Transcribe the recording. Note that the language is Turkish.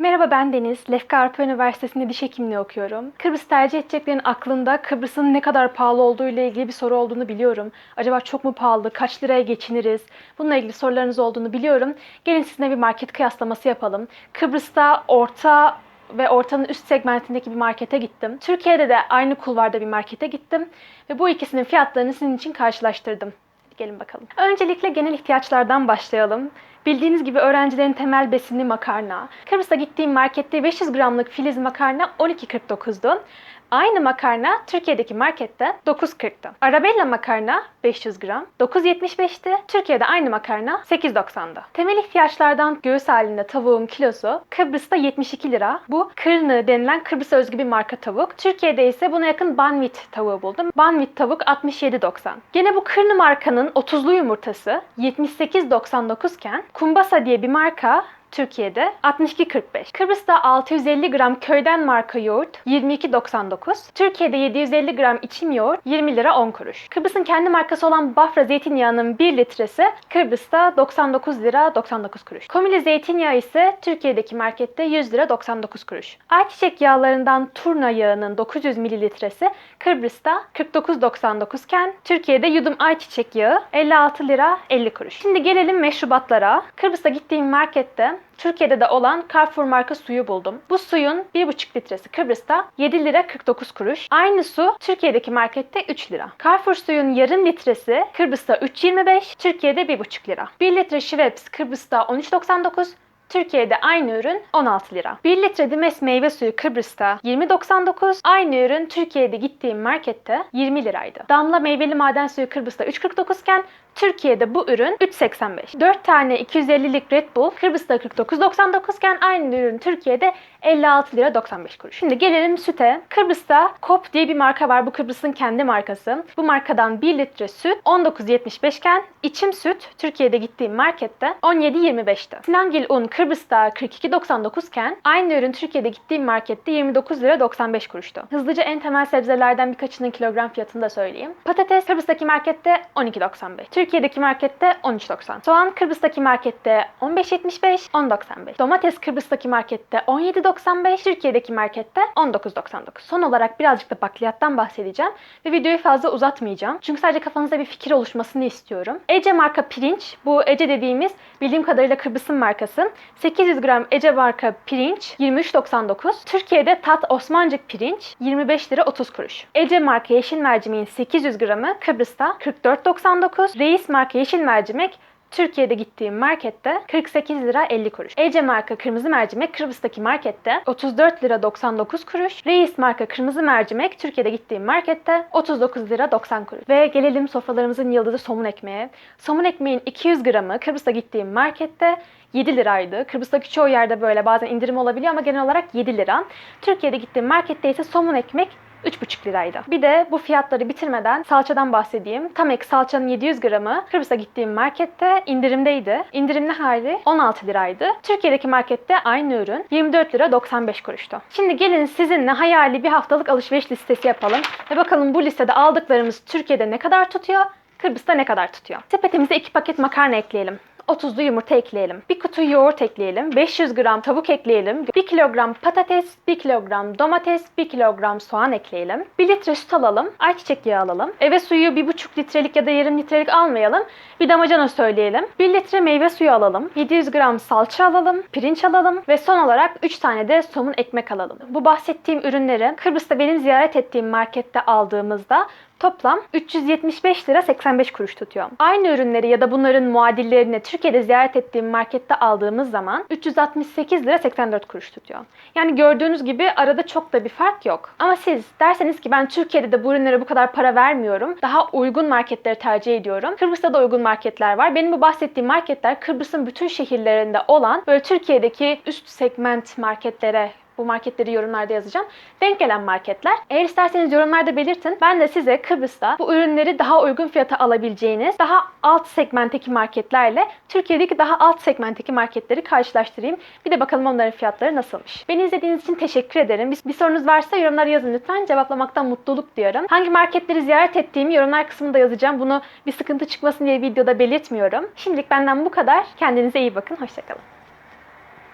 Merhaba ben Deniz. Lefka Arpa Üniversitesi'nde diş hekimliği okuyorum. Kıbrıs tercih edeceklerin aklında Kıbrıs'ın ne kadar pahalı olduğu ile ilgili bir soru olduğunu biliyorum. Acaba çok mu pahalı? Kaç liraya geçiniriz? Bununla ilgili sorularınız olduğunu biliyorum. Gelin sizinle bir market kıyaslaması yapalım. Kıbrıs'ta orta ve ortanın üst segmentindeki bir markete gittim. Türkiye'de de aynı kulvarda bir markete gittim ve bu ikisinin fiyatlarını sizin için karşılaştırdım. Gelin bakalım. Öncelikle genel ihtiyaçlardan başlayalım. Bildiğiniz gibi öğrencilerin temel besini makarna. Kıbrıs'a gittiğim markette 500 gramlık filiz makarna 12.49'du. Aynı makarna Türkiye'deki markette 9.40'tı. Arabella makarna 500 gram 9.75'ti. Türkiye'de aynı makarna 8.90'da. Temel ihtiyaçlardan göğüs halinde tavuğun kilosu Kıbrıs'ta 72 lira. Bu kırnı denilen Kıbrıs'a özgü bir marka tavuk. Türkiye'de ise buna yakın banvit tavuğu buldum. Banvit tavuk 67.90. Gene bu kırnı markanın 30'lu yumurtası 78.99 iken Kumbasa diye bir marka Türkiye'de 62.45. Kıbrıs'ta 650 gram köyden marka yoğurt 22.99. Türkiye'de 750 gram içim yoğurt 20 lira 10 kuruş. Kıbrıs'ın kendi markası olan Bafra zeytinyağının 1 litresi Kıbrıs'ta 99 lira 99 kuruş. Komili zeytinyağı ise Türkiye'deki markette 100 lira 99 kuruş. Ayçiçek yağlarından turna yağının 900 mililitresi Kıbrıs'ta 49.99 iken Türkiye'de yudum ayçiçek yağı 56 lira 50 kuruş. Şimdi gelelim meşrubatlara. Kıbrıs'a gittiğim markette Türkiye'de de olan Carrefour marka suyu buldum. Bu suyun 1,5 litresi Kıbrıs'ta 7 lira 49 kuruş. Aynı su Türkiye'deki markette 3 lira. Carrefour suyun yarım litresi Kıbrıs'ta 3.25, Türkiye'de 1,5 lira. 1 litre Schweppes Kıbrıs'ta 13.99, Türkiye'de aynı ürün 16 lira. 1 litre Dimes meyve suyu Kıbrıs'ta 20.99. Aynı ürün Türkiye'de gittiğim markette 20 liraydı. Damla meyveli maden suyu Kıbrıs'ta 3.49 iken Türkiye'de bu ürün 3.85. 4 tane 250'lik Red Bull Kıbrıs'ta 49.99 iken aynı ürün Türkiye'de 56 lira 95 kuruş. Şimdi gelelim süte. Kıbrıs'ta Kop diye bir marka var. Bu Kıbrıs'ın kendi markası. Bu markadan 1 litre süt 19.75 iken içim süt Türkiye'de gittiğim markette 17.25'ti. Sinangil un Kıbrıs'ta 42.99 iken aynı ürün Türkiye'de gittiğim markette 29 lira 95 kuruştu. Hızlıca en temel sebzelerden birkaçının kilogram fiyatını da söyleyeyim. Patates Kıbrıs'taki markette 12.95. Türkiye'deki markette 13.90. Soğan Kıbrıs'taki markette 15.75, 10.95. Domates Kıbrıs'taki markette 17.95, Türkiye'deki markette 19.99. Son olarak birazcık da bakliyattan bahsedeceğim ve videoyu fazla uzatmayacağım. Çünkü sadece kafanızda bir fikir oluşmasını istiyorum. Ece marka pirinç, bu Ece dediğimiz bildiğim kadarıyla Kıbrıs'ın markası. 800 gram Ece marka pirinç 23.99. Türkiye'de Tat Osmancık pirinç 25 lira 30 kuruş. Ece marka yeşil mercimeğin 800 gramı Kıbrıs'ta 44.99. Reis marka yeşil mercimek Türkiye'de gittiğim markette 48 lira 50 kuruş. Ece marka kırmızı mercimek Kıbrıs'taki markette 34 lira 99 kuruş. Reis marka kırmızı mercimek Türkiye'de gittiğim markette 39 lira 90 kuruş. Ve gelelim sofralarımızın yıldızı somun ekmeğe. Somun ekmeğin 200 gramı Kıbrıs'ta gittiğim markette 7 liraydı. Kıbrıs'taki çoğu yerde böyle bazen indirim olabiliyor ama genel olarak 7 lira. Türkiye'de gittiğim markette ise somun ekmek 3,5 liraydı. Bir de bu fiyatları bitirmeden salçadan bahsedeyim. Tam ek salçanın 700 gramı Kıbrıs'a gittiğim markette indirimdeydi. İndirimli hali 16 liraydı. Türkiye'deki markette aynı ürün 24 lira 95 kuruştu. Şimdi gelin sizinle hayali bir haftalık alışveriş listesi yapalım ve bakalım bu listede aldıklarımız Türkiye'de ne kadar tutuyor, Kıbrıs'ta ne kadar tutuyor. Sepetimize 2 paket makarna ekleyelim. 30'lu yumurta ekleyelim. 1 kutu yoğurt ekleyelim. 500 gram tavuk ekleyelim. 1 kilogram patates, 1 kilogram domates, 1 kilogram soğan ekleyelim. 1 litre süt alalım. Ayçiçek yağı alalım. Eve suyu 1,5 litrelik ya da yarım litrelik almayalım. Bir damacana söyleyelim. 1 litre meyve suyu alalım. 700 gram salça alalım. Pirinç alalım. Ve son olarak 3 tane de somun ekmek alalım. Bu bahsettiğim ürünleri Kıbrıs'ta benim ziyaret ettiğim markette aldığımızda Toplam 375 lira 85 kuruş tutuyor. Aynı ürünleri ya da bunların muadillerini Türkiye'de ziyaret ettiğim markette aldığımız zaman 368 lira 84 kuruş tutuyor. Yani gördüğünüz gibi arada çok da bir fark yok. Ama siz derseniz ki ben Türkiye'de de bu ürünlere bu kadar para vermiyorum. Daha uygun marketleri tercih ediyorum. Kıbrıs'ta da uygun marketler var. Benim bu bahsettiğim marketler Kıbrıs'ın bütün şehirlerinde olan böyle Türkiye'deki üst segment marketlere bu marketleri yorumlarda yazacağım. Denk gelen marketler. Eğer isterseniz yorumlarda belirtin. Ben de size Kıbrıs'ta bu ürünleri daha uygun fiyata alabileceğiniz daha alt segmentteki marketlerle Türkiye'deki daha alt segmentteki marketleri karşılaştırayım. Bir de bakalım onların fiyatları nasılmış. Beni izlediğiniz için teşekkür ederim. Bir, bir sorunuz varsa yorumlara yazın lütfen. Cevaplamaktan mutluluk duyarım. Hangi marketleri ziyaret ettiğimi yorumlar kısmında yazacağım. Bunu bir sıkıntı çıkmasın diye videoda belirtmiyorum. Şimdilik benden bu kadar. Kendinize iyi bakın. Hoşçakalın.